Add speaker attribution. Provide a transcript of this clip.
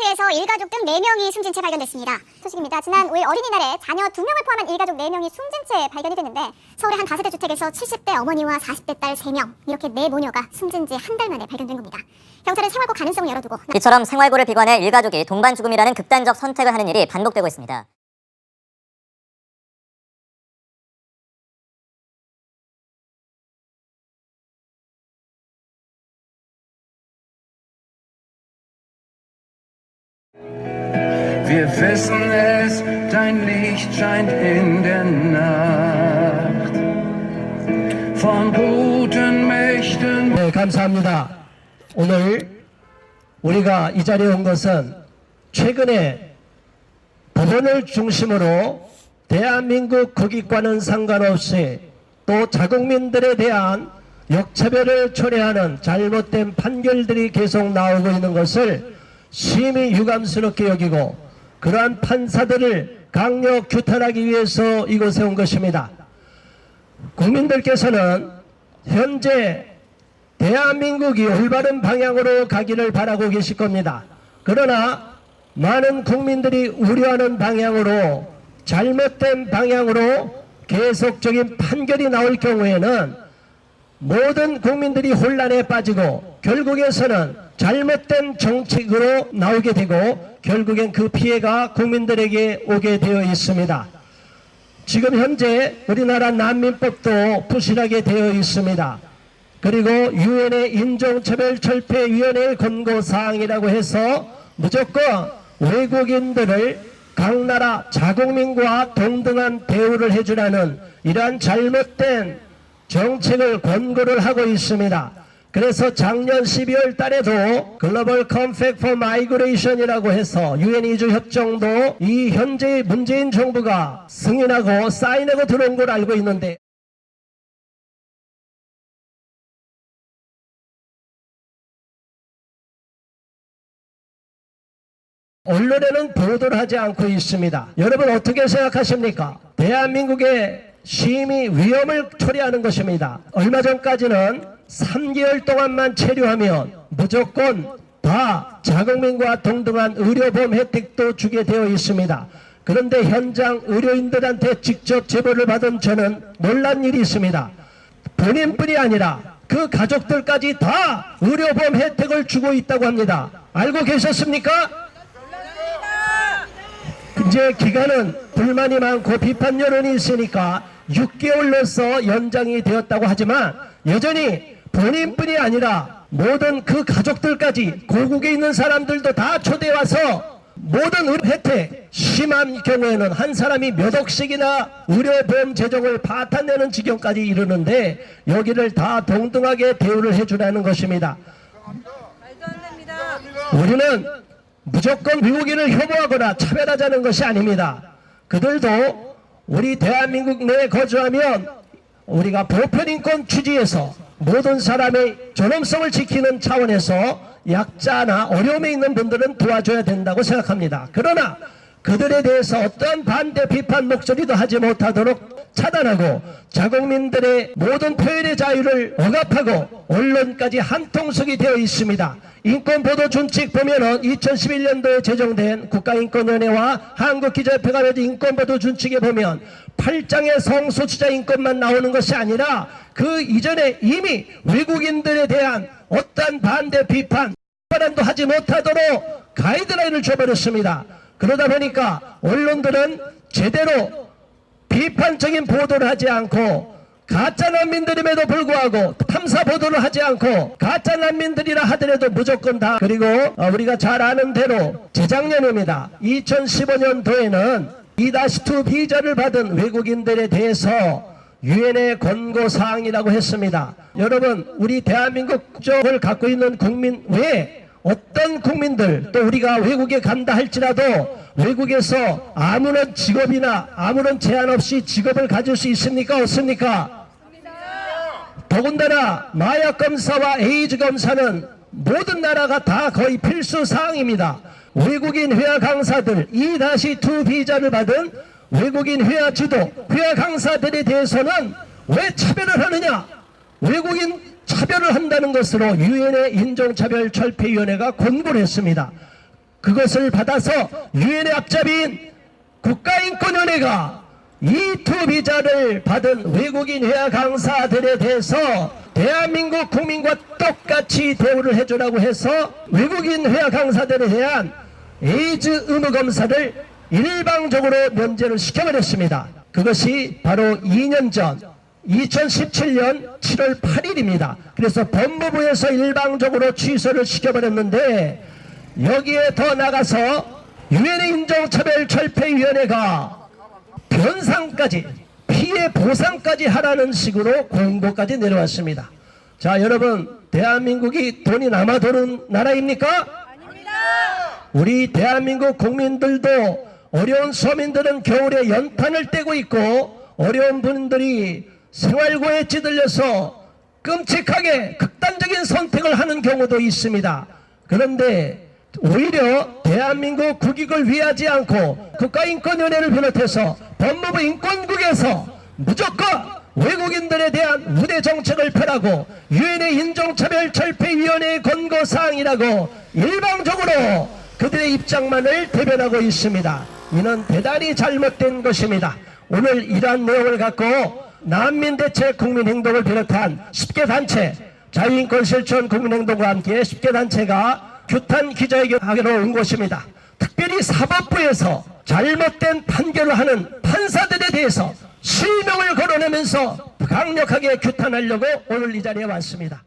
Speaker 1: 프랑크푸르트에서 일가족 등 4명이 숨진 채 발견됐습니다. 소식입니다. 지난 5일 어린이날에 자녀 2명을 포함한 일가족 4명이 숨진 채 발견이 됐는데 서울의 한 다세대 주택에서 70대 어머니와 40대 딸 3명 이렇게 네 모녀가 숨진 지 한 달 만에 발견된 겁니다. 경찰은 생활고 가능성을 열어두고
Speaker 2: 이처럼 생활고를 비관해 일가족이 동반 죽음이라는 극단적 선택을 하는 일이 반복되고 있습니다.
Speaker 3: Wissen es, dein Licht scheint in der Nacht. Von guten Mächten
Speaker 4: 네, 감사합니다. 오늘 우리가 이 자리에 온 것은 최근에 법원을 중심으로 대한민국 국익과는 상관없이 또 자국민들에 대한 역차별을 초래하는 잘못된 판결들이 계속 나오고 있는 것을 심히 유감스럽게 여기고 그러한 판사들을 강력 규탄하기 위해서 이곳에 온 것입니다. 국민들께서는 현재 대한민국이 올바른 방향으로 가기를 바라고 계실 겁니다. 그러나 많은 국민들이 우려하는 방향으로 잘못된 방향으로 계속적인 판결이 나올 경우에는 모든 국민들이 혼란에 빠지고 결국에서는 잘못된 정책으로 나오게 되고 결국엔 그 피해가 국민들에게 오게 되어 있습니다. 지금 현재 우리나라 난민법도 부실하게 되어 있습니다. 그리고 유엔의 인종차별철폐위원회 권고사항이라고 해서 무조건 외국인들을 각 나라 자국민과 동등한 대우를 해주라는 이러한 잘못된 정책을 권고를 하고 있습니다. 그래서 작년 12월 달에도 글로벌 컴팩 포 마이그레이션이라고 해서 유엔 이주 협정도 이 현재 문재인 정부가 승인하고 사인하고 들어온 걸 알고 있는데 언론에는 보도를 하지 않고 있습니다. 여러분 어떻게 생각하십니까? 대한민국의 심히 위험을 초래하는 것입니다. 얼마 전까지는 3개월 동안만 체류하면 무조건 다 자국민과 동등한 의료보험 혜택도 주게 되어 있습니다. 그런데 현장 의료인들한테 직접 제보를 받은 저는 놀란 일이 있습니다. 본인뿐이 아니라 그 가족들까지 다 의료보험 혜택을 주고 있다고 합니다. 알고 계셨습니까? 이제 기간은 불만이 많고 비판 여론이 있으니까 6개월로서 연장이 되었다고 하지만 여전히 본인뿐이 아니라 모든 그 가족들까지 고국에 있는 사람들도 다 초대해 와서 모든 의료 혜택 심한 경우에는 한 사람이 몇 억씩이나 의료보험 재정을 파탄내는 지경까지 이르는데 여기를 다 동등하게 대우를 해주라는
Speaker 5: 것입니다.
Speaker 4: 우리는 무조건 미국인을 혐오하거나 차별하자는 것이 아닙니다. 그들도 우리 대한민국 내에 거주하면 우리가 보편인권 취지에서 모든 사람의 존엄성을 지키는 차원에서 약자나 어려움에 있는 분들은 도와줘야 된다고 생각합니다. 그러나 그들에 대해서 어떠한 반대 비판 목소리도 하지 못하도록 차단하고 자국민들의 모든 표현의 자유를 억압하고 언론까지 한통속이 되어 있습니다. 인권보도 준칙 보면은 2011년도에 제정된 국가인권위원회와 한국기자협회가 맺은 인권보도 준칙에 보면 8장의 성소수자 인권만 나오는 것이 아니라 그 이전에 이미 외국인들에 대한 어떠한 반대 비판 판단도 하지 못하도록 가이드라인을 줘버렸습니다. 그러다 보니까 언론들은 제대로 비판적인 보도를 하지 않고 가짜 난민들임에도 불구하고 탐사 보도를 하지 않고 가짜 난민들이라 하더라도 무조건 다 그리고 어, 우리가 잘 아는 대로 재작년입니다. 2015년도에는 2-2 비자를 받은 외국인들에 대해서 유엔의 권고 사항이라고 했습니다. 여러분, 우리 대한민국 국적을 갖고 있는 국민 외에 어떤 국민들 또 우리가 외국에 간다 할지라도 외국에서 아무런 직업이나 아무런 제한 없이 직업을 가질 수 있습니까? 없습니까? 더군다나 마약 검사와 에이즈 검사는 모든 나라가 다 거의 필수 사항입니다. 외국인 회화 강사들 2-2 비자를 받은 외국인 회화 지도, 회화 강사들에 대해서는 왜 차별을 하느냐? 외국인 차별을 한다는 것으로 유엔의 인종차별 철폐위원회가 권고를 했습니다. 그것을 받아서 유엔의 앞잡이인 국가인권위원회가 이두 비자를 받은 외국인 회화 강사들에 대해서 대한민국 국민과 똑같이 대우를 해주라고 해서 외국인 회화 강사들에 대한 에이즈 의무 검사를 일방적으로 면제를 시켜버렸습니다. 그것이 바로 2년 전 2017년 7월 8일입니다. 그래서 법무부에서 일방적으로 취소를 시켜버렸는데 여기에 더 나가서 유엔의 인종차별철폐위원회가 변상까지 피해 보상까지 하라는 식으로 공고까지 내려왔습니다. 자 여러분 대한민국이 돈이 남아 도는 나라입니까? 우리 대한민국 국민들도 어려운 서민들은 겨울에 연탄을 떼고 있고 어려운 분들이 생활고에 찌들려서 끔찍하게 극단적인 선택을 하는 경우도 있습니다. 그런데 오히려 대한민국 국익을 위하지 않고 국가인권위원회를 비롯해서 법무부 인권국에서 무조건 외국인들에 대한 우대 정책을 펴라고 유엔의 인종차별 철폐위원회의 권고사항이라고 일방적으로 그들의 입장만을 대변하고 있습니다. 이는 대단히 잘못된 것입니다. 오늘 이러한 내용을 갖고 난민대책 국민행동을 비롯한 10개 단체 자유인권 실천 국민행동과 함께 10개 단체가 규탄 기자회견하기로 온 것입니다. 특별히 사법부에서 잘못된 판결을 하는 판사들에 대해서 실명을 거론하면서 강력하게 규탄하려고 오늘 이 자리에 왔습니다.